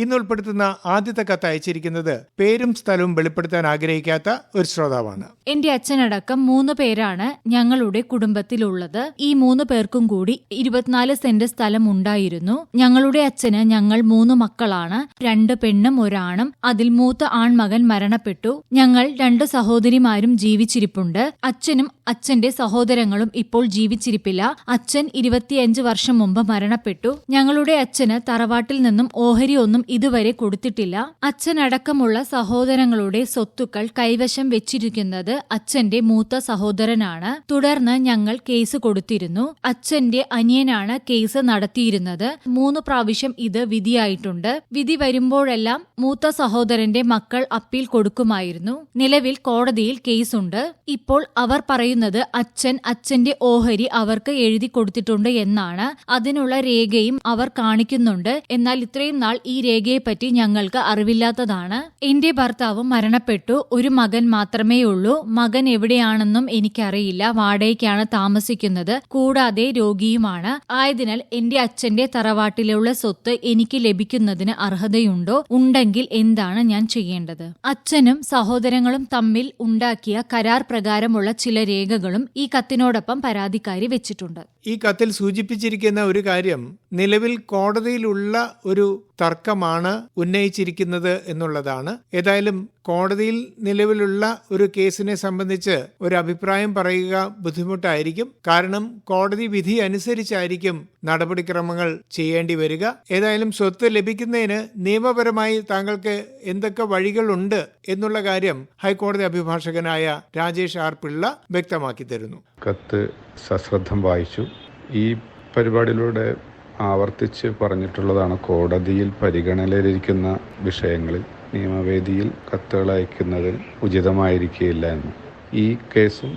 ഇന്ന് ഉൾപ്പെടുത്തുന്ന ആദ്യത്തെ കത്ത് അയച്ചിരിക്കുന്നത് പേരും സ്ഥലവും വെളിപ്പെടുത്താൻ ആഗ്രഹിക്കാത്ത ഒരു ശ്രോതാവാണ്. എന്റെ അച്ഛനടക്കം മൂന്ന് പേരാണ് ഞങ്ങളുടെ കുടുംബത്തിലുള്ളത്. ഈ മൂന്ന് പേർക്കും കൂടി ഇരുപത്തിനാല് സെന്റ് സ്ഥലം ഉണ്ടായിരുന്നു. ഞങ്ങളുടെ അച്ഛന് ഞങ്ങൾ മൂന്ന് മക്കളാണ്. രണ്ട് പെണ്ണും ഒരാണും. അതിൽ മൂത്ത ആൺമകൻ മരണപ്പെട്ടു. ഞങ്ങൾ രണ്ട് സഹോദരിമാരും ജീവിച്ചിരിപ്പുണ്ട്. അച്ഛനും അച്ഛന്റെ സഹോദരങ്ങളും ഇപ്പോൾ ജീവിച്ചിരിപ്പില്ല. അച്ഛൻ ഇരുപത്തിയഞ്ച് വർഷം മുമ്പ് മരണപ്പെട്ടു. ഞങ്ങളുടെ അച്ഛന് തറവാട്ടിൽ നിന്നും ഓഹരി ഒന്നും ഇതുവരെ കൊടുത്തിട്ടില്ല. അച്ഛനടക്കമുള്ള സഹോദരങ്ങളുടെ സ്വത്തുക്കൾ കൈവശം വെച്ചിരിക്കുന്നത് അച്ഛന്റെ മൂത്ത സഹോദരനാണ്. തുടർന്ന് ഞങ്ങൾ കേസ് കൊടുത്തിരുന്നു. അച്ഛന്റെ അനിയനാണ് കേസ് നടത്തിയിരുന്നത്. മൂന്ന് പ്രാവശ്യം ഇത് വിധിയായിട്ടുണ്ട്. വിധി വരുമ്പോഴെല്ലാം മൂത്ത സഹോദരന്റെ മക്കൾ അപ്പീൽ കൊടുക്കുമായിരുന്നു. നിലവിൽ കോടതിയിൽ കേസുണ്ട്. ഇപ്പോൾ അവർ പറയുന്നത് അച്ഛൻ അച്ഛന്റെ ഓഹരി അവർക്ക് എഴുതി കൊടുത്തിട്ടുണ്ട് എന്നാണ്. അതിനുള്ള രേഖയും അവർ കാണിക്കുന്നുണ്ട്. എന്നാൽ ഇത്രയും നാൾ ഈ രേഖയെപ്പറ്റി ഞങ്ങൾക്ക് അറിവില്ലാത്തതാണ്. എന്റെ ഭർത്താവ് മരണപ്പെട്ടു. ഒരു മകൻ മാത്രമേ ഉള്ളൂ മകൻ എവിടെയാണെന്നും എനിക്കറിയില്ല. വാടകയ്ക്കാണ് താമസിക്കുന്നത്. കൂടാതെ രോഗിയുമാണ്. ആയതിനാൽ എന്റെ അച്ഛന്റെ തറവാട്ടിലുള്ള സ്വത്ത് എനിക്ക് ലഭിക്കുന്നതിന് അർഹതയുണ്ടോ? ഉണ്ടെങ്കിൽ എന്താണ് ഞാൻ ചെയ്യേണ്ടത്? അച്ഛനും സഹോദരങ്ങളും തമ്മിൽ ഉണ്ടാക്കിയ കരാർ പ്രകാരമുള്ള ചില രേഖകളും ഈ കത്തിനോടൊപ്പം പരാതിക്കാരി വെച്ചിട്ടുണ്ട്. ഈ കത്തിൽ സൂചിപ്പിച്ചിരിക്കുന്ന ഒരു കാര്യം നിലവിൽ കോടതിയിലുള്ള ഒരു തർക്കമാണ് ഉന്നയിച്ചിരിക്കുന്നത് എന്നുള്ളതാണ്. ഏതായാലും കോടതിയിൽ നിലവിലുള്ള ഒരു കേസിനെ സംബന്ധിച്ച് ഒരു അഭിപ്രായം പറയുക ബുദ്ധിമുട്ടായിരിക്കും. കാരണം കോടതി വിധി അനുസരിച്ചായിരിക്കും നടപടിക്രമങ്ങൾ ചെയ്യേണ്ടി വരിക. ഏതായാലും സ്വത്ത് ലഭിക്കുന്നതിന് നിയമപരമായി താങ്കൾക്ക് എന്തൊക്കെ വഴികളുണ്ട് എന്നുള്ള കാര്യം ഹൈക്കോടതി അഭിഭാഷകനായ രാജേഷ് ആർ പിള്ള വ്യക്തമാക്കി തരുന്നു. കത്ത് സശ്രദ്ധം വായിച്ചു. ഈ പരിപാടിയിലൂടെ ആവർത്തിച്ച് പറഞ്ഞിട്ടുള്ളതാണ്. കോടതിയിൽ പരിഗണനയിലിരിക്കുന്ന വിഷയങ്ങളിൽ നിയമവേദിയിൽ കത്തുകൾ അയക്കുന്നത് ഉചിതമായിരിക്കുകയില്ല എന്ന്. ഈ കേസും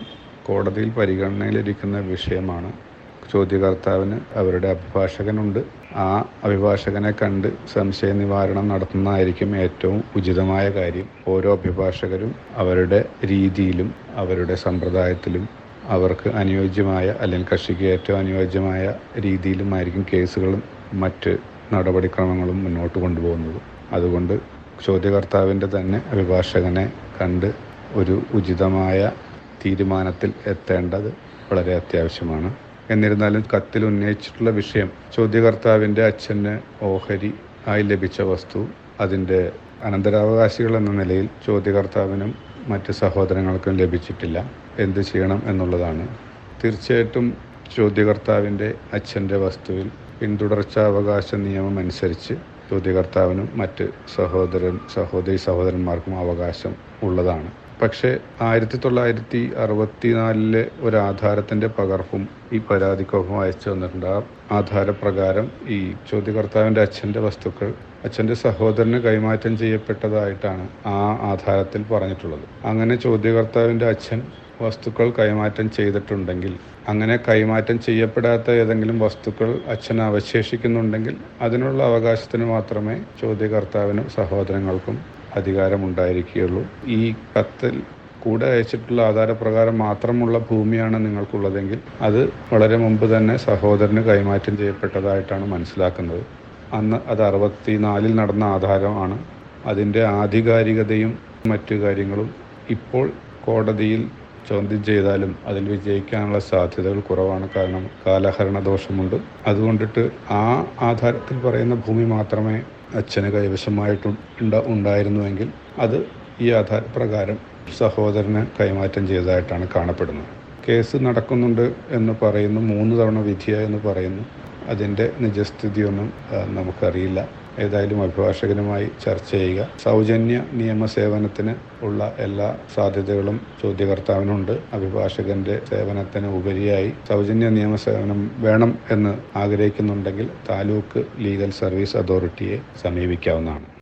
കോടതിയിൽ പരിഗണനയിലിരിക്കുന്ന വിഷയമാണ്. ചോദ്യകർത്താവിന് അവരുടെ അഭിഭാഷകനുണ്ട്. ആ അഭിഭാഷകനെ കണ്ട് സംശയ നിവാരണം നടത്തുന്നതായിരിക്കും ഏറ്റവും ഉചിതമായ കാര്യം. ഓരോ അഭിഭാഷകരും അവരുടെ രീതിയിലും അവരുടെ സമ്പ്രദായത്തിലും അവർക്ക് അനുയോജ്യമായ അല്ലെങ്കിൽ കക്ഷിക്ക് ഏറ്റവും അനുയോജ്യമായ രീതിയിലുമായിരിക്കും കേസുകളും മറ്റ് നടപടിക്രമങ്ങളും മുന്നോട്ട് കൊണ്ടുപോകുന്നത്. അതുകൊണ്ട് ചോദ്യകർത്താവിന്റെ തന്നെ അഭിഭാഷകനെ കണ്ട് ഒരു ഉചിതമായ തീരുമാനത്തിൽ എത്തേണ്ടത് വളരെ അത്യാവശ്യമാണ്. എന്നിരുന്നാലും കത്തിൽ ഉന്നയിച്ചിട്ടുള്ള വിഷയം ചോദ്യകർത്താവിന്റെ അച്ഛന് ഓഹരി ആയി ലഭിച്ച വസ്തു അതിന്റെ അനന്തരാവകാശികൾ എന്ന നിലയിൽ ചോദ്യകർത്താവിനും മറ്റ് സഹോദരങ്ങൾക്കും ലഭിച്ചിട്ടില്ല. എന്ത് ചെയ്യണം എന്നുള്ളതാണ്. തീർച്ചയായിട്ടും ചോദ്യകർത്താവിന്റെ അച്ഛന്റെ വസ്തുവിൽ പിന്തുടർച്ചാവകാശ നിയമം അനുസരിച്ച് ചോദ്യകർത്താവിനും മറ്റ് സഹോദരൻ സഹോദരി സഹോദരന്മാർക്കും അവകാശം ഉള്ളതാണ്. പക്ഷേ ആയിരത്തി തൊള്ളായിരത്തി അറുപത്തിനാലിലെ ഒരു ആധാരത്തിന്റെ പകർപ്പും ഈ പരാതിക്കൊപ്പം അയച്ചു തന്നിട്ടുണ്ട്. ആ ആധാരപ്രകാരം ഈ ചോദ്യകർത്താവിന്റെ അച്ഛന്റെ വസ്തുക്കൾ അച്ഛന്റെ സഹോദരന് കൈമാറ്റം ചെയ്യപ്പെട്ടതായിട്ടാണ് ആ ആധാരത്തിൽ പറഞ്ഞിട്ടുള്ളത്. അങ്ങനെ ചോദ്യകർത്താവിന്റെ അച്ഛൻ വസ്തുക്കൾ കൈമാറ്റം ചെയ്തിട്ടുണ്ടെങ്കിൽ അങ്ങനെ കൈമാറ്റം ചെയ്യപ്പെടാത്ത ഏതെങ്കിലും വസ്തുക്കൾ അച്ഛൻ അവശേഷിക്കുന്നുണ്ടെങ്കിൽ അതിനുള്ള അവകാശത്തിന് മാത്രമേ ചോദ്യകർത്താവിനും സഹോദരങ്ങൾക്കും അധികാരമുണ്ടായിരിക്കുകയുള്ളൂ. ഈ കത്തിൽ കൂടെ അയച്ചിട്ടുള്ള ആധാരപ്രകാരം മാത്രമുള്ള ഭൂമിയാണ് നിങ്ങൾക്കുള്ളതെങ്കിൽ അത് വളരെ മുമ്പ് തന്നെ സഹോദരന് കൈമാറ്റം ചെയ്യപ്പെട്ടതായിട്ടാണ് മനസ്സിലാക്കുന്നത്. അന്ന് അത് അറുപത്തിനാലിൽ നടന്ന ആധാരമാണ് അതിന്റെ ആധികാരികതയും മറ്റു കാര്യങ്ങളും ഇപ്പോൾ കോടതിയിൽ ചോദ്യം ചെയ്താലും അതിൽ വിജയിക്കാനുള്ള സാധ്യതകൾ കുറവാണ്. കാരണം കാലഹരണ ദോഷമുണ്ട് അതുകൊണ്ടിട്ട് ആ ആധാരത്തിൽ പറയുന്ന ഭൂമി മാത്രമേ അച്ഛന് കൈവശമായിട്ട് ഉണ്ടായിരുന്നുവെങ്കിൽ അത് ഈ ആധാരപ്രകാരം സഹോദരന് കൈമാറ്റം ചെയ്തതായിട്ടാണ് കാണപ്പെടുന്നത്. കേസ് നടക്കുന്നുണ്ട് എന്ന് പറയുന്നു മൂന്ന് തവണ വിധിയായെന്ന് പറയുന്നു. അതിന്റെ നിജസ്ഥിതിയൊന്നും നമുക്കറിയില്ല. ഏതായാലും അഭിഭാഷകനുമായി ചർച്ച ചെയ്യുക. സൗജന്യ നിയമസേവനത്തിന് ഉള്ള എല്ലാ സാധ്യതകളും ചോദ്യകർത്താവിനുണ്ട്. അഭിഭാഷകന്റെ സേവനത്തിന് ഉപരിയായി സൗജന്യ നിയമസേവനം വേണം എന്ന് ആഗ്രഹിക്കുന്നുണ്ടെങ്കിൽ താലൂക്ക് ലീഗൽ സർവീസ് അതോറിറ്റിയെ സമീപിക്കാവുന്നതാണ്.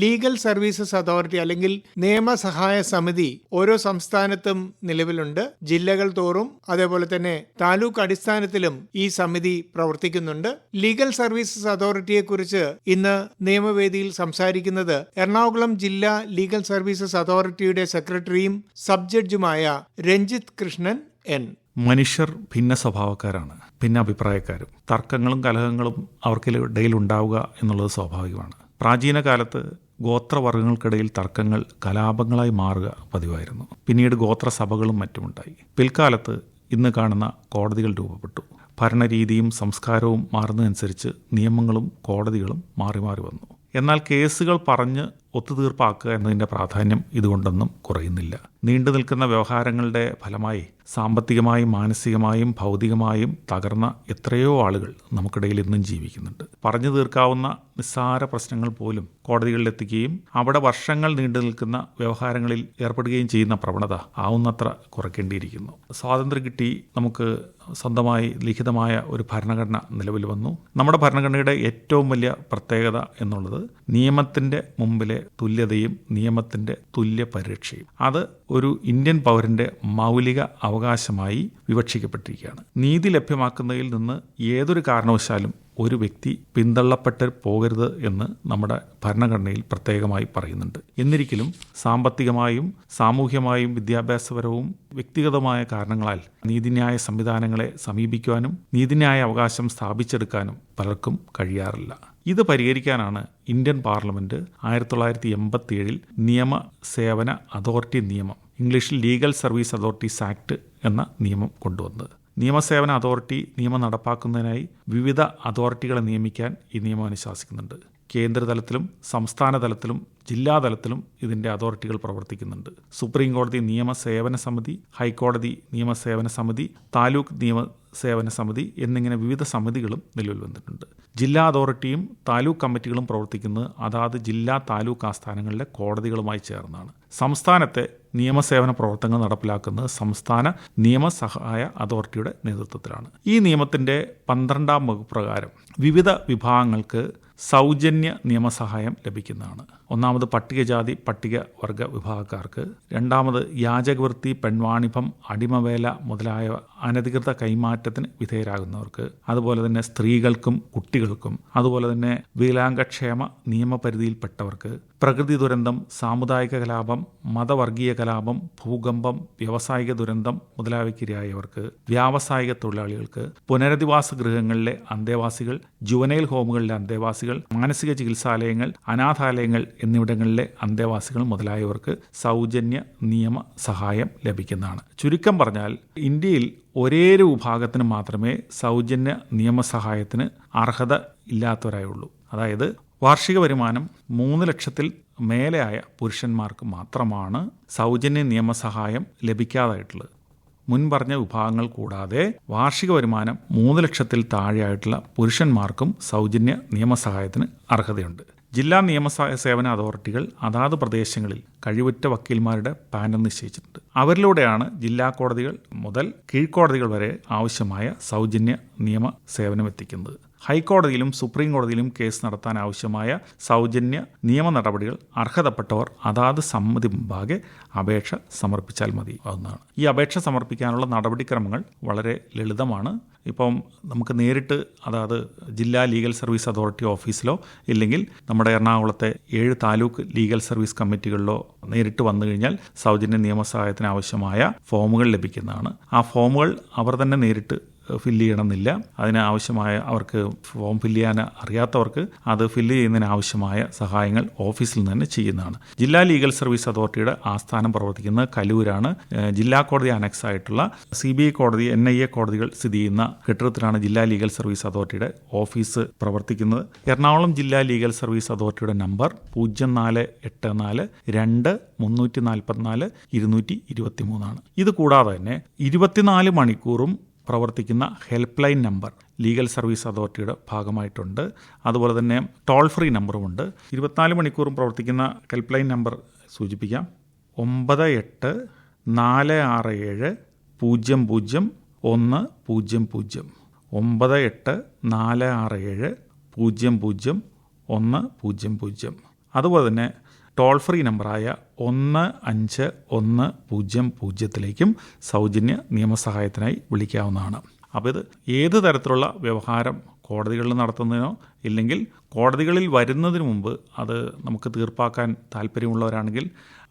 ലീഗൽ സർവീസസ് അതോറിറ്റി അല്ലെങ്കിൽ നിയമസഹായ സമിതി ഓരോ സംസ്ഥാനത്തും നിലവിലുണ്ട്. ജില്ലകൾ തോറും അതേപോലെ തന്നെ താലൂക്ക് അടിസ്ഥാനത്തിലും ഈ സമിതി പ്രവർത്തിക്കുന്നുണ്ട്. ലീഗൽ സർവീസസ് അതോറിറ്റിയെ കുറിച്ച് ഇന്ന് നിയമവേദിയിൽ സംസാരിക്കുന്നത് എറണാകുളം ജില്ലാ ലീഗൽ സർവീസസ് അതോറിറ്റിയുടെ സെക്രട്ടറിയും സബ് ജഡ്ജുമായ രഞ്ജിത് കൃഷ്ണൻ എൻ. മനുഷ്യർ ഭിന്ന സ്വഭാവക്കാരാണ് ഭിന്ന അഭിപ്രായക്കാരും തർക്കങ്ങളും കലഹങ്ങളും അവർക്കിടയിൽ ഉണ്ടാവുക എന്നുള്ളത് സ്വാഭാവികമാണ്. പ്രാചീന കാലത്ത് ഗോത്രവർഗങ്ങൾക്കിടയിൽ തർക്കങ്ങൾ കലാപങ്ങളായി മാറുക പതിവായിരുന്നു. പിന്നീട് ഗോത്രസഭകളും മറ്റുമുണ്ടായി. പിൽക്കാലത്ത് ഇന്ന് കാണുന്ന കോടതികൾ രൂപപ്പെട്ടു. ഭരണരീതിയും സംസ്കാരവും മാറുന്നതനുസരിച്ച് നിയമങ്ങളും കോടതികളും മാറി മാറി വന്നു. എന്നാൽ കേസുകൾ പറഞ്ഞ് ഒത്തുതീർപ്പാക്കുക എന്നതിന്റെ പ്രാധാന്യം ഇതുകൊണ്ടൊന്നും കുറയുന്നില്ല. നീണ്ടു നിൽക്കുന്ന വ്യവഹാരങ്ങളുടെ ഫലമായി സാമ്പത്തികമായും മാനസികമായും ഭൗതികമായും തകർന്ന എത്രയോ ആളുകൾ നമുക്കിടയിൽ ഇന്നും ജീവിക്കുന്നുണ്ട്. പറഞ്ഞു തീർക്കാവുന്ന നിസ്സാര പ്രശ്നങ്ങൾ പോലും കോടതികളിലെത്തിക്കുകയും അവിടെ വർഷങ്ങൾ നീണ്ടു നിൽക്കുന്ന വ്യവഹാരങ്ങളിൽ ഏർപ്പെടുകയും ചെയ്യുന്ന പ്രവണത ആവുന്നത്ര കുറയ്ക്കേണ്ടിയിരിക്കുന്നു. സ്വാതന്ത്ര്യം കിട്ടി നമുക്ക് സ്വന്തമായി ലിഖിതമായ ഒരു ഭരണഘടന നിലവിൽ വന്നു. നമ്മുടെ ഭരണഘടനയുടെ ഏറ്റവും വലിയ പ്രത്യേകത എന്നുള്ളത് നിയമത്തിന്റെ മുമ്പിലെ തുല്യതയും നിയമത്തിന്റെ തുല്യ പരിരക്ഷയും അത് ഒരു ഇന്ത്യൻ പൗരന്റെ മൗലിക അവകാശമായി വിവക്ഷിക്കപ്പെട്ടിരിക്കുകയാണ്. നീതി ലഭ്യമാക്കുന്നതിൽ നിന്ന് ഏതൊരു കാരണവശാലും ഒരു വ്യക്തി പിന്തള്ളപ്പെട്ട് പോകരുത് എന്ന് നമ്മുടെ ഭരണഘടനയിൽ പ്രത്യേകമായി പറയുന്നുണ്ട്. എന്നിരിക്കലും സാമ്പത്തികമായും സാമൂഹ്യമായും വിദ്യാഭ്യാസപരവും വ്യക്തിഗതമായ കാരണങ്ങളാൽ നീതിന്യായ സംവിധാനങ്ങളെ സമീപിക്കുവാനും നീതിന്യായ അവകാശം സ്ഥാപിച്ചെടുക്കാനും പലർക്കും കഴിയാറില്ല. ഇത് പരിഹരിക്കാനാണ് ഇന്ത്യൻ പാർലമെന്റ് ആയിരത്തി തൊള്ളായിരത്തി എൺപത്തി ഏഴിൽ നിയമ സേവന അതോറിറ്റി നിയമം ഇംഗ്ലീഷിൽ ലീഗൽ സർവീസ് അതോറിറ്റീസ് ആക്ട് എന്ന നിയമം കൊണ്ടുവന്നത്. നിയമസേവന അതോറിറ്റി നിയമം നടപ്പാക്കുന്നതിനായി വിവിധ അതോറിറ്റികളെ നിയമിക്കാൻ ഈ നിയമം അനുശാസിക്കുന്നുണ്ട്. കേന്ദ്രതലത്തിലും സംസ്ഥാന തലത്തിലും ജില്ലാതലത്തിലും ഇതിന്റെ അതോറിറ്റികൾ പ്രവർത്തിക്കുന്നുണ്ട്. സുപ്രീം കോടതി നിയമസേവന സമിതി ഹൈക്കോടതി നിയമസേവന സമിതി താലൂക്ക് നിയമ സേവന സമിതി എന്നിങ്ങനെ വിവിധ സമിതികളും നിലവിൽ വന്നിട്ടുണ്ട്. ജില്ലാ അതോറിറ്റിയും താലൂക്ക് കമ്മിറ്റികളും പ്രവർത്തിക്കുന്നത് അതാത് ജില്ലാ താലൂക്ക് ആസ്ഥാനങ്ങളിലെ കോടതികളുമായി ചേർന്നാണ്. സംസ്ഥാനത്തെ നിയമസേവന പ്രവർത്തനങ്ങൾ നടപ്പിലാക്കുന്നത് സംസ്ഥാന നിയമസഹായ അതോറിറ്റിയുടെ നേതൃത്വത്തിലാണ്. ഈ നിയമത്തിന്റെ പന്ത്രണ്ടാം വകുപ്പ് പ്രകാരം വിവിധ വിഭാഗങ്ങൾക്ക് സൗജന്യ നിയമസഹായം ലഭിക്കുന്നതാണ്. ഒന്നാമത് പട്ടികജാതി പട്ടികവർഗ വിഭാഗക്കാർക്ക്. രണ്ടാമത് യാചകവൃത്തി പെൺവാണിഭം അടിമവേല മുതലായ അനധികൃത കൈമാറ്റത്തിന് വിധേയരാകുന്നവർക്ക്. അതുപോലെ തന്നെ സ്ത്രീകൾക്കും കുട്ടികൾക്കും. അതുപോലെ തന്നെ വികലാംഗക്ഷേമ നിയമപരിധിയിൽപ്പെട്ടവർക്ക്. പ്രകൃതി ദുരന്തം സാമുദായിക കലാപം മതവർഗീയ കലാപം ഭൂകമ്പം വ്യാവസായിക ദുരന്തം മുതലായവയ്ക്കിരയായവർക്ക്. വ്യാവസായിക തൊഴിലാളികൾക്ക് പുനരധിവാസ ഗൃഹങ്ങളിലെ അന്തേവാസികൾ ജുവനൈൽ ഹോമുകളിലെ അന്തേവാസികൾ മാനസിക ചികിത്സാലയങ്ങൾ അനാഥാലയങ്ങൾ എന്നിവിടങ്ങളിലെ അന്തേവാസികൾ മുതലായവർക്ക് സൗജന്യ നിയമ സഹായം ലഭിക്കുന്നതാണ്. ചുരുക്കം പറഞ്ഞാൽ ഇന്ത്യയിൽ ഒരേ ഒരു വിഭാഗത്തിന് മാത്രമേ സൗജന്യ നിയമസഹായത്തിന് അർഹത ഇല്ലാത്തവരായുള്ളൂ അതായത് വാർഷിക വരുമാനം മൂന്ന് ലക്ഷത്തിൽ മേലെയായ പുരുഷന്മാർക്ക് മാത്രമാണ് സൗജന്യ നിയമസഹായം ലഭിക്കാതായിട്ടുള്ളത്. മുൻ പറഞ്ഞ വിഭാഗങ്ങൾ കൂടാതെ വാർഷിക വരുമാനം മൂന്ന് ലക്ഷത്തിൽ താഴെയായിട്ടുള്ള പുരുഷന്മാർക്കും സൗജന്യ നിയമസഹായത്തിന് അർഹതയുണ്ട്. ജില്ലാ നിയമസഹായ സേവന അതോറിറ്റികൾ അതാത് പ്രദേശങ്ങളിൽ കഴിവുറ്റ വക്കീൽമാരുടെ പാനൽ നിശ്ചയിച്ചിട്ടുണ്ട്. അവരിലൂടെയാണ് ജില്ലാ കോടതികൾ മുതൽ കീഴ്ക്കോടതികൾ വരെ ആവശ്യമായ സൗജന്യ നിയമ സേവനം എത്തിക്കുന്നത് ഹൈക്കോടതിയിലും സുപ്രീം കോടതിയിലും കേസ് നടത്താൻ ആവശ്യമായ സൗജന്യ നിയമ നടപടികൾ അർഹതപ്പെട്ടവർ അതാത് സമ്മതി മുമ്പാകെ അപേക്ഷ സമർപ്പിച്ചാൽ മതി എന്നാണ്. ഈ അപേക്ഷ സമർപ്പിക്കാനുള്ള നടപടിക്രമങ്ങൾ വളരെ ലളിതമാണ്. ഇപ്പം നമുക്ക് നേരിട്ട് അതായത് ജില്ലാ ലീഗൽ സർവീസ് അതോറിറ്റി ഓഫീസിലോ ഇല്ലെങ്കിൽ നമ്മുടെ എറണാകുളത്തെ ഏഴ് താലൂക്ക് ലീഗൽ സർവീസ് കമ്മിറ്റികളിലോ നേരിട്ട് വന്നു കഴിഞ്ഞാൽ സൗജന്യ നിയമസഹായത്തിന് ആവശ്യമായ ഫോമുകൾ ലഭിക്കുന്നതാണ്. ആ ഫോമുകൾ അവർ തന്നെ നേരിട്ട് ഫില്ല് ചെയ്യണമെന്നില്ല. അതിന് ആവശ്യമായ അവർക്ക് ഫോം ഫില്ല് ചെയ്യാൻ അറിയാത്തവർക്ക് അത് ഫില്ല് ചെയ്യുന്നതിന് ആവശ്യമായ സഹായങ്ങൾ ഓഫീസിൽ നിന്ന് തന്നെ ചെയ്യുന്നതാണ്. ജില്ലാ ലീഗൽ സർവീസ് അതോറിറ്റിയുടെ ആസ്ഥാനം പ്രവർത്തിക്കുന്ന കലൂരാണ്. ജില്ലാ കോടതി അനക്സ് ആയിട്ടുള്ള സി ബി ഐ കോടതി എൻ ഐ എ കോടതികൾ സ്ഥിതി ചെയ്യുന്ന കെട്ടിടത്തിലാണ് ജില്ലാ ലീഗൽ സർവീസ് അതോറിറ്റിയുടെ ഓഫീസ് പ്രവർത്തിക്കുന്നത്. എറണാകുളം ജില്ലാ ലീഗൽ സർവീസ് അതോറിറ്റിയുടെ നമ്പർ പൂജ്യം നാല് എട്ട് നാല് രണ്ട് മുന്നൂറ്റി നാൽപ്പത്തിനാല് ഇരുന്നൂറ്റി ഇരുപത്തി മൂന്നാണ് ഇത് കൂടാതെ തന്നെ ഇരുപത്തിനാല് മണിക്കൂറും പ്രവർത്തിക്കുന്ന help line number legal service അതോറിറ്റിയുടെ ഭാഗമായിട്ടുണ്ട്. അതുപോലെ തന്നെ ടോൾ ഫ്രീ നമ്പറുമുണ്ട് ഇരുപത്തിനാല് മണിക്കൂറും പ്രവർത്തിക്കുന്ന ഹെൽപ്പ് ലൈൻ നമ്പർ സൂചിപ്പിക്കാം. ഒമ്പത് എട്ട് നാല് ആറ് ഏഴ് പൂജ്യം പൂജ്യം ഒന്ന് പൂജ്യം പൂജ്യം. ഒമ്പത് എട്ട് നാല് ആറ് ഏഴ് പൂജ്യം പൂജ്യം ഒന്ന് പൂജ്യം പൂജ്യം. അതുപോലെ തന്നെ ടോൾ ഫ്രീ നമ്പറായ ഒന്ന് അഞ്ച് ഒന്ന് പൂജ്യം പൂജ്യത്തിലേക്കും സൗജന്യ നിയമസഹായത്തിനായി വിളിക്കാവുന്നതാണ്. അപ്പോൾ ഇത് ഏത് തരത്തിലുള്ള വ്യവഹാരം കോടതികളിൽ നടത്തുന്നതിനോ ഇല്ലെങ്കിൽ കോടതികളിൽ വരുന്നതിന് മുമ്പ് അത് നമുക്ക് തീർപ്പാക്കാൻ താല്പര്യമുള്ളവരാണെങ്കിൽ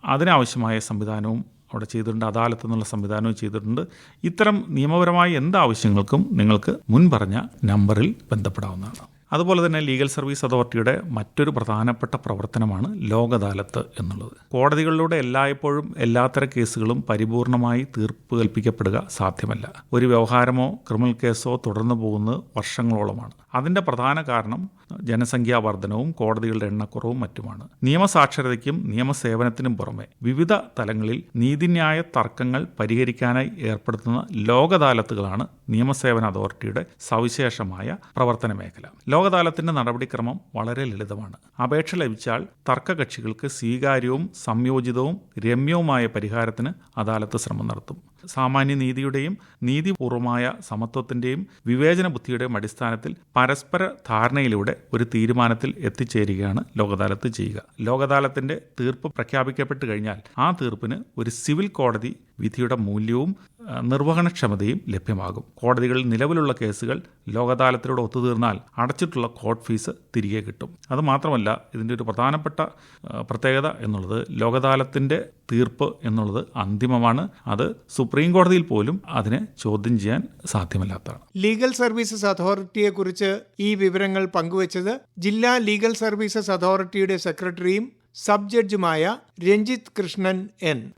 അതിനാവശ്യമായ സംവിധാനവും അവിടെ ചെയ്തിട്ടുണ്ട് അദാലത്ത് എന്നുള്ള സംവിധാനവും ചെയ്തിട്ടുണ്ട്. ഇത്തരം നിയമപരമായ എന്ത് ആവശ്യങ്ങൾക്കും നിങ്ങൾക്ക് മുൻപറഞ്ഞ നമ്പറിൽ ബന്ധപ്പെടാവുന്നതാണ്. അതുപോലെ തന്നെ ലീഗൽ സർവീസ് അതോറിറ്റിയുടെ മറ്റൊരു പ്രധാനപ്പെട്ട പ്രവർത്തനമാണ് ലോക് അദാലത്ത് എന്നുള്ളത്. കോടതികളിലൂടെ എല്ലായ്പ്പോഴും എല്ലാത്തര കേസുകളും പരിപൂർണമായി തീർപ്പ് കൽപ്പിക്കപ്പെടുക സാധ്യമല്ല. ഒരു വ്യവഹാരമോ ക്രിമിനൽ കേസോ തുടർന്നു പോകുന്നത് വർഷങ്ങളോളമാണ്. അതിന്റെ പ്രധാന കാരണം ജനസംഖ്യാ വർധനവും കോടതികളുടെ എണ്ണക്കുറവും മറ്റുമാണ്. നിയമസാക്ഷരതയ്ക്കും നിയമസേവനത്തിനും പുറമെ വിവിധ തലങ്ങളിൽ നീതിന്യായ തർക്കങ്ങൾ പരിഹരിക്കാനായി ഏർപ്പെടുത്തുന്ന ലോകദാലത്തുകളാണ് നിയമസേവന അതോറിറ്റിയുടെ സവിശേഷമായ പ്രവർത്തന മേഖല ലോകദാലത്തിന്റെ നടപടിക്രമം വളരെ ലളിതമാണ്. അപേക്ഷ ലഭിച്ചാൽ തർക്കകക്ഷികൾക്ക് സ്വീകാര്യവും സംയോജിതവും രമ്യവുമായ പരിഹാരത്തിന് അദാലത്ത് ശ്രമം നടത്തും. സാമാന്യ നീതിയുടെയും നീതിപൂർവമായ സമത്വത്തിന്റെയും വിവേചന ബുദ്ധിയുടെയും അടിസ്ഥാനത്തിൽ പരസ്പര ധാരണയിലൂടെ ഒരു തീരുമാനത്തിൽ എത്തിച്ചേരുകയാണ് ലോകദാലത്ത് ചെയ്യുക. ലോകദാലത്തിന്റെ തീർപ്പ് പ്രഖ്യാപിക്കപ്പെട്ട് കഴിഞ്ഞാൽ ആ തീർപ്പിന് ഒരു സിവിൽ കോടതി വിധിയുടെ മൂല്യവും നിർവഹണക്ഷമതയും ലഭ്യമാകും. കോടതികളിൽ നിലവിലുള്ള കേസുകൾ ലോകതാലത്തിലൂടെ ഒത്തുതീർന്നാൽ അടച്ചിട്ടുള്ള കോർട്ട് ഫീസ് തിരികെ കിട്ടും. അതുമാത്രമല്ല ഇതിന്റെ ഒരു പ്രധാനപ്പെട്ട പ്രത്യേകത എന്നുള്ളത് ലോകതാലത്തിന്റെ തീർപ്പ് എന്നുള്ളത് അന്തിമമാണ്. അത് സുപ്രീം കോടതിയിൽ പോലും അതിനെ ചോദ്യം ചെയ്യാൻ സാധ്യമല്ലാത്തതാണ്. ലീഗൽ സർവീസസ് അതോറിറ്റിയെ കുറിച്ച് ഈ വിവരങ്ങൾ പങ്കുവച്ചത് ജില്ലാ ലീഗൽ സർവീസസ് അതോറിറ്റിയുടെ സെക്രട്ടറിയും സബ് ജഡ്ജുമായ രഞ്ജിത്ത് കൃഷ്ണൻ എൻ.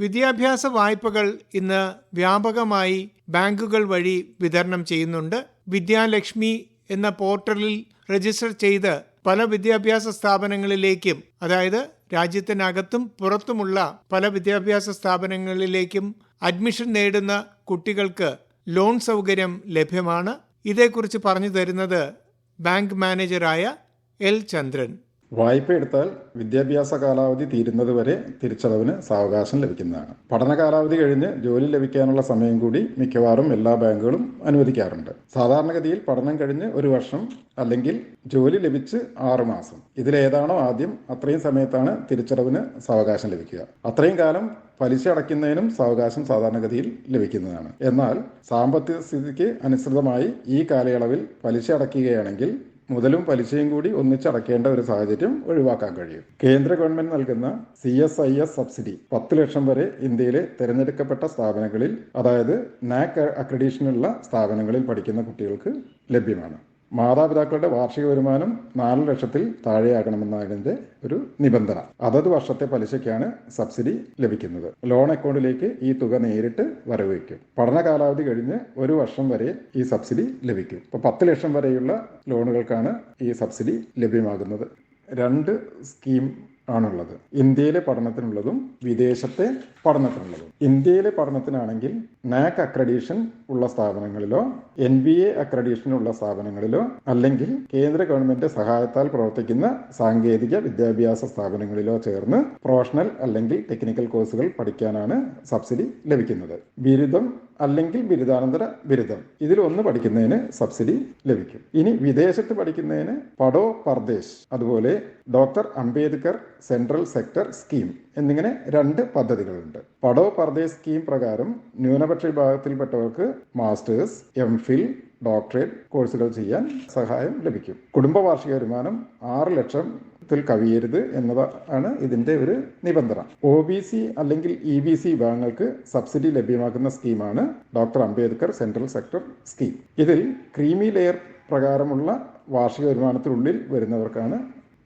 വിദ്യാഭ്യാസ വായ്പകൾ ഇന്ന് വ്യാപകമായി ബാങ്കുകൾ വഴി വിതരണം ചെയ്യുന്നുണ്ട്. വിദ്യാലക്ഷ്മി എന്ന പോർട്ടലിൽ രജിസ്റ്റർ ചെയ്ത് പല വിദ്യാഭ്യാസ സ്ഥാപനങ്ങളിലേക്കും അതായത് രാജ്യത്തിനകത്തും പുറത്തുമുള്ള പല വിദ്യാഭ്യാസ സ്ഥാപനങ്ങളിലേക്കും അഡ്മിഷൻ നേടുന്ന കുട്ടികൾക്ക് ലോൺ സൗകര്യം ലഭ്യമാണ്. ഇതേക്കുറിച്ച് പറഞ്ഞു തരുന്നത് ബാങ്ക് മാനേജറായ എൽ ചന്ദ്രൻ. വായ്പ എടുത്താൽ വിദ്യാഭ്യാസ കാലാവധി തീരുന്നതുവരെ തിരിച്ചടവിന് സാവകാശം ലഭിക്കുന്നതാണ്. പഠന കാലാവധി കഴിഞ്ഞ് ജോലി ലഭിക്കാനുള്ള സമയം കൂടി മിക്കവാറും എല്ലാ ബാങ്കുകളും അനുവദിക്കാറുണ്ട്. സാധാരണഗതിയിൽ പഠനം കഴിഞ്ഞ് ഒരു വർഷം അല്ലെങ്കിൽ ജോലി ലഭിച്ച് ആറ് മാസം. ഇതിലേതാണോ ആദ്യം അത്രയും സമയത്താണ് തിരിച്ചടവിന് സാവകാശം ലഭിക്കുക. അത്രയും കാലം പലിശ അടയ്ക്കുന്നതിനും സാവകാശം സാധാരണഗതിയിൽ ലഭിക്കുന്നതാണ്. എന്നാൽ സാമ്പത്തിക സ്ഥിതിക്ക് അനുസൃതമായി ഈ കാലയളവിൽ പലിശ അടയ്ക്കുകയാണെങ്കിൽ മുതലും പലിശയും കൂടി ഒന്നിച്ചടക്കേണ്ട ഒരു സാഹചര്യം ഒഴിവാക്കാൻ കഴിയും. കേന്ദ്ര ഗവൺമെന്റ് നൽകുന്ന C S I S subsidy പത്ത് ലക്ഷം വരെ ഇന്ത്യയിലെ തിരഞ്ഞെടുക്കപ്പെട്ട സ്ഥാപനങ്ങളിൽ അതായത് നാക് അക്രഡീഷനുള്ള സ്ഥാപനങ്ങളിൽ പഠിക്കുന്ന കുട്ടികൾക്ക് ലഭ്യമാണ്. മാതാപിതാക്കളുടെ വാർഷിക വരുമാനം നാല് ലക്ഷത്തിൽ താഴെയാകണമെന്നാണ് ഇതിന്റെ ഒരു നിബന്ധന. അതത് വർഷത്തെ പലിശയ്ക്കാണ് സബ്സിഡി ലഭിക്കുന്നത്. ലോൺ അക്കൗണ്ടിലേക്ക് ഈ തുക നേരിട്ട് വരവയ്ക്കും പഠന കാലാവധി കഴിഞ്ഞ് ഒരു വർഷം വരെ ഈ സബ്സിഡി ലഭിക്കും. ഇപ്പോൾ പത്ത് ലക്ഷം വരെയുള്ള ലോണുകൾക്കാണ് ഈ സബ്സിഡി ലഭ്യമാകുന്നത്. രണ്ട് സ്കീം ആണുള്ളത്. ഇന്ത്യയിലെ പഠനത്തിനുള്ളതും വിദേശത്തെ പഠനത്തിനുള്ളതും. ഇന്ത്യയിലെ പഠനത്തിനാണെങ്കിൽ നാക് അക്രഡീഷൻ ഉള്ള സ്ഥാപനങ്ങളിലോ എൻ ബി എ അക്രഡീഷൻ ഉള്ള സ്ഥാപനങ്ങളിലോ അല്ലെങ്കിൽ കേന്ദ്ര ഗവൺമെന്റ് സഹായത്താൽ പ്രവർത്തിക്കുന്ന സാങ്കേതിക വിദ്യാഭ്യാസ സ്ഥാപനങ്ങളിലോ ചേർന്ന് പ്രൊഫഷണൽ അല്ലെങ്കിൽ ടെക്നിക്കൽ കോഴ്സുകൾ പഠിക്കാനാണ് സബ്സിഡി ലഭിക്കുന്നത്. ബിരുദം അല്ലെങ്കിൽ ബിരുദാനന്തര ബിരുദം. ഇതിൽ ഒന്ന് പഠിക്കുന്നതിന് സബ്സിഡി ലഭിക്കും. ഇനി വിദേശത്ത് പഠിക്കുന്നതിന് പടോ പർദേശ് അതുപോലെ doctor Ambedkar central sector scheme. എന്നിങ്ങനെ രണ്ട് പദ്ധതികളുണ്ട്. പടോ പർദേശ് സ്കീം പ്രകാരം ന്യൂനപക്ഷ വിഭാഗത്തിൽപ്പെട്ടവർക്ക് മാസ്റ്റേഴ്സ് എം ഫിൽ ഡോക്ടറേറ്റ് കോഴ്സുകൾ ചെയ്യാൻ സഹായം ലഭിക്കും. കുടുംബ വാർഷിക വരുമാനം ആറ് ലക്ഷം ത്തിൽ കവിയരുത് എന്നതാണ് ഇതിന്റെ ഒരു നിബന്ധന. ഒ ബി സി അല്ലെങ്കിൽ ഇ ബി സി വിഭാഗങ്ങൾക്ക് സബ്സിഡി ലഭ്യമാക്കുന്ന സ്കീമാണ് doctor Ambedkar central sector scheme. ഇതിൽ ക്രീമി ലെയർ പ്രകാരമുള്ള വാർഷിക വരുമാനത്തിനുള്ളിൽ വരുന്നവർക്കാണ്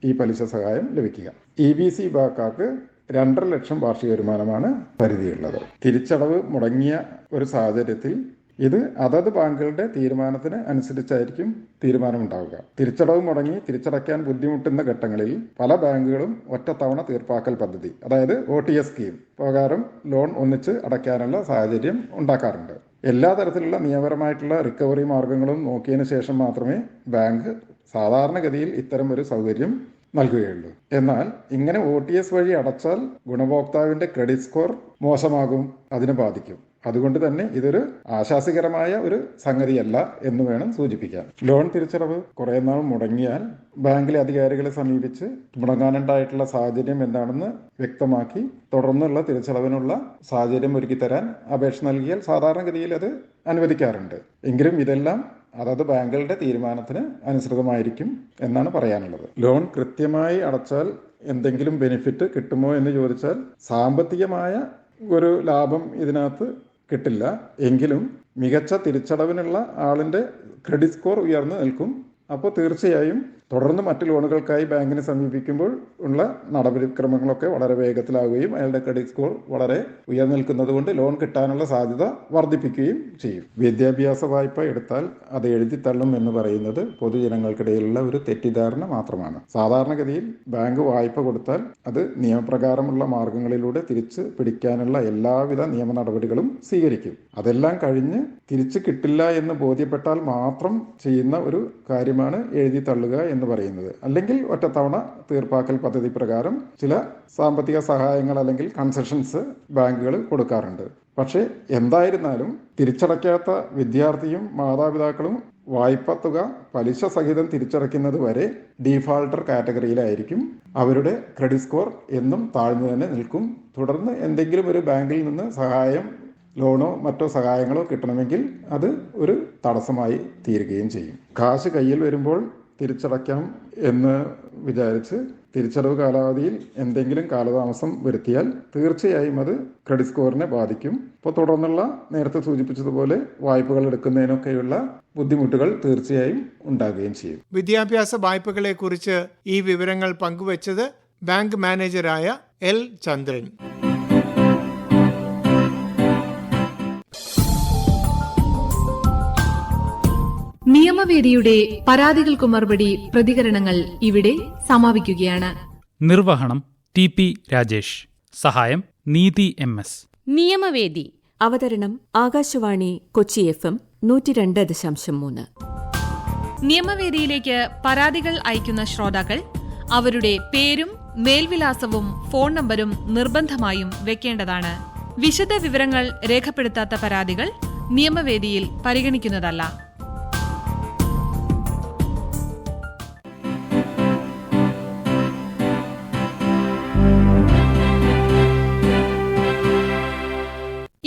ഈ പലിശ സഹായം ലഭിക്കുക. ഇ ബി സി വിഭാഗക്കാർക്ക് രണ്ടര ലക്ഷം വാർഷിക വരുമാനമാണ് പരിധിയുള്ളത്. തിരിച്ചടവ് മുടങ്ങിയ ഒരു സാഹചര്യത്തിൽ ഇത് അതത് ബാങ്കുകളുടെ തീരുമാനത്തിന് അനുസരിച്ചായിരിക്കും തീരുമാനമുണ്ടാവുക. തിരിച്ചടവ് മുടങ്ങി തിരിച്ചടയ്ക്കാൻ ബുദ്ധിമുട്ടുന്ന ഘട്ടങ്ങളിൽ പല ബാങ്കുകളും ഒറ്റത്തവണ തീർപ്പാക്കൽ പദ്ധതി അതായത് ഒ ടി എസ് സ്കീം പ്രകാരം ലോൺ ഒന്നിച്ച് അടയ്ക്കാനുള്ള സാഹചര്യം ഉണ്ടാക്കാറുണ്ട്. എല്ലാ തരത്തിലുള്ള നിയമപരമായിട്ടുള്ള റിക്കവറി മാർഗങ്ങളും നോക്കിയതിനു ശേഷം മാത്രമേ ബാങ്ക് സാധാരണഗതിയിൽ ഇത്തരം ഒരു സൗകര്യം നൽകുകയുള്ളൂ. എന്നാൽ ഇങ്ങനെ ഒ ടി എസ് വഴി അടച്ചാൽ ഗുണഭോക്താവിന്റെ ക്രെഡിറ്റ് സ്കോർ മോശമാകും അതിന് ബാധിക്കും. അതുകൊണ്ട് തന്നെ ഇതൊരു ആശാസികരമായ ഒരു സംഗതിയല്ല എന്ന് വേണം സൂചിപ്പിക്കാൻ. ലോൺ തിരിച്ചടവ് കുറേ നാൾ മുടങ്ങിയാൽ ബാങ്കിലെ അധികാരികളെ സമീപിച്ച് മുടങ്ങാനുണ്ടായിട്ടുള്ള സാഹചര്യം എന്താണെന്ന് വ്യക്തമാക്കി തുടർന്നുള്ള തിരിച്ചടവിനുള്ള സാഹചര്യം ഒരുക്കി തരാൻ അപേക്ഷ നൽകിയാൽ സാധാരണഗതിയിൽ അത് അനുവദിക്കാറുണ്ട്. എങ്കിലും ഇതെല്ലാം അതത് ബാങ്കുകളുടെ തീരുമാനത്തിന് അനുസൃതമായിരിക്കും എന്നാണ് പറയാനുള്ളത്. ലോൺ കൃത്യമായി അടച്ചാൽ എന്തെങ്കിലും ബെനിഫിറ്റ് കിട്ടുമോ എന്ന് ചോദിച്ചാൽ സാമ്പത്തികമായ ഒരു ലാഭം ഇതിനകത്ത് കിട്ടില്ല. എങ്കിലും മികച്ച തിരിച്ചടവിനുള്ള ആളിന്റെ ക്രെഡിറ്റ് സ്കോർ ഉയർന്നു നിൽക്കും. അപ്പോൾ തീർച്ചയായും തുടർന്ന് മറ്റ് ലോണുകൾക്കായി ബാങ്കിനെ സമീപിക്കുമ്പോൾ ഉള്ള നടപടിക്രമങ്ങളൊക്കെ വളരെ വേഗത്തിലാവുകയും അയാളുടെ ക്രെഡിറ്റ് സ്കോർ വളരെ ഉയർന്നിൽക്കുന്നത് കൊണ്ട് ലോൺ കിട്ടാനുള്ള സാധ്യത വർദ്ധിപ്പിക്കുകയും ചെയ്യും. വിദ്യാഭ്യാസ വായ്പ എടുത്താൽ അത് എഴുതിത്തള്ളും എന്ന് പറയുന്നത് പൊതുജനങ്ങൾക്കിടയിലുള്ള ഒരു തെറ്റിദ്ധാരണ മാത്രമാണ്. സാധാരണഗതിയിൽ ബാങ്ക് വായ്പ കൊടുത്താൽ അത് നിയമപ്രകാരമുള്ള മാർഗങ്ങളിലൂടെ തിരിച്ച് പിടിക്കാനുള്ള എല്ലാവിധ നിയമ നടപടികളും സ്വീകരിക്കും. അതെല്ലാം കഴിഞ്ഞ് തിരിച്ചു കിട്ടില്ല എന്ന് ബോധ്യപ്പെട്ടാൽ മാത്രം ചെയ്യുന്ന ഒരു കാര്യമാണ് എഴുതി തള്ളുക എന്ന് പറയുന്നത്. അല്ലെങ്കിൽ ഒറ്റത്തവണ തീർപ്പാക്കൽ പദ്ധതി പ്രകാരം ചില സാമ്പത്തിക സഹായങ്ങൾ അല്ലെങ്കിൽ കൺസെഷൻസ് ബാങ്കുകൾ കൊടുക്കാറുണ്ട്. പക്ഷേ എന്തായിരുന്നാലും തിരിച്ചടയ്ക്കാത്ത വിദ്യാർത്ഥിയും മാതാപിതാക്കളും വായ്പ തുക പലിശ സഹിതം തിരിച്ചടയ്ക്കുന്നത് വരെ ഡീഫാൾട്ടർ കാറ്റഗറിയിലായിരിക്കും. അവരുടെ ക്രെഡിറ്റ് സ്കോർ എന്നും താഴ്ന്നു തന്നെ നിൽക്കും. തുടർന്ന് എന്തെങ്കിലും ഒരു ബാങ്കിൽ നിന്ന് സഹായം ലോണോ മറ്റോ സഹായങ്ങളോ കിട്ടണമെങ്കിൽ അത് ഒരു തടസ്സമായി തീരുകയും ചെയ്യും. കാശ് കയ്യിൽ വരുമ്പോൾ തിരിച്ചടയ്ക്കാം എന്ന് വിചാരിച്ച് തിരിച്ചടവ് കാലാവധിയിൽ എന്തെങ്കിലും കാലതാമസം വരുത്തിയാൽ തീർച്ചയായും അത് ക്രെഡിറ്റ് സ്കോറിനെ ബാധിക്കും. അപ്പോൾ തുടർന്നുള്ള നേരത്തെ സൂചിപ്പിച്ചതുപോലെ വായ്പകൾ എടുക്കുന്നതിനൊക്കെയുള്ള ബുദ്ധിമുട്ടുകൾ തീർച്ചയായും ഉണ്ടാകുകയും ചെയ്യും. വിദ്യാഭ്യാസ വായ്പകളെ കുറിച്ച് ഈ വിവരങ്ങൾ പങ്കുവച്ചത് ബാങ്ക് മാനേജരായ എൽ ചന്ദ്രൻ. നിയമവേദിയുടെ പരാതികൾക്കു മറുപടി പ്രതികരണങ്ങൾ ഇവിടെ സമാപിക്കുകയാണ്. നിർവഹണം ടി പി രാജേഷ്. സഹായം നീതി എം എസ്. നിയമവേദി. അവതരണം ആകാശവാണി കൊച്ചി എഫ് എം നൂറ്റി രണ്ട് ദശാംശം മൂന്ന്. നിയമവേദിയിലേക്ക് പരാതികൾ അയക്കുന്ന ശ്രോതാക്കൾ അവരുടെ പേരും മേൽവിലാസവും ഫോൺ നമ്പരും നിർബന്ധമായും വെക്കേണ്ടതാണ്. വിശദ വിവരങ്ങൾ രേഖപ്പെടുത്താത്ത പരാതികൾ നിയമവേദിയിൽ പരിഗണിക്കുന്നതല്ല.